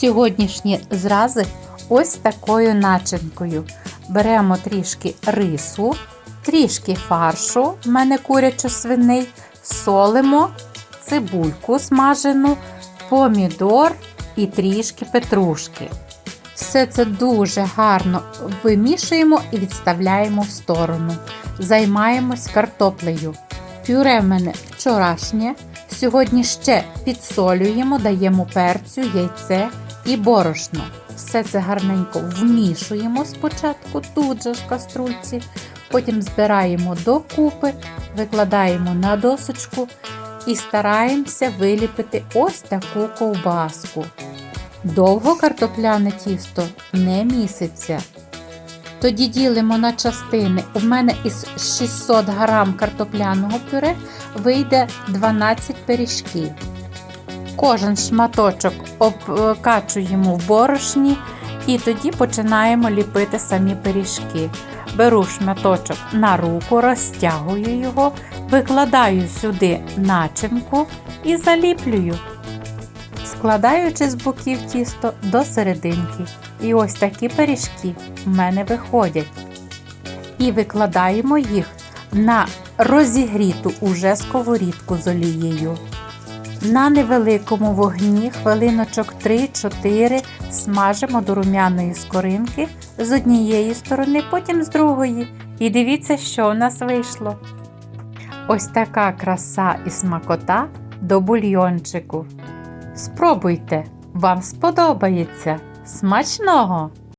Сьогоднішні зрази ось такою начинкою. Беремо трішки рису, трішки фаршу, в мене курячо-свиний, солимо, цибульку смажену, помідор і трішки петрушки. Все це дуже гарно вимішуємо і відставляємо в сторону. Займаємось картоплею. Пюре в мене вчорашнє. Сьогодні ще підсолюємо, даємо перцю, яйце і борошно. Все це гарненько вмішуємо спочатку, тут же в каструльці, потім збираємо докупи, викладаємо на досочку і стараємося виліпити ось таку ковбаску. Довго картопляне тісто не міситься. Тоді ділимо на частини. У мене із 600 грам картопляного пюре вийде 12 пиріжків. Кожен шматочок обкачуємо в борошні і тоді починаємо ліпити самі пиріжки. Беру шматочок на руку, розтягую його, викладаю сюди начинку і заліплюю складаючи з боків тісто до серединки. І ось такі пиріжки в мене виходять. І викладаємо їх на розігріту уже сковорідку з олією. На невеликому вогні хвилиночок 3-4 смажимо до румяної скоринки з однієї сторони, потім з другої. І дивіться, що у нас вийшло. Ось така краса і смакота до бульйончику. Спробуйте, вам сподобається. Смачного!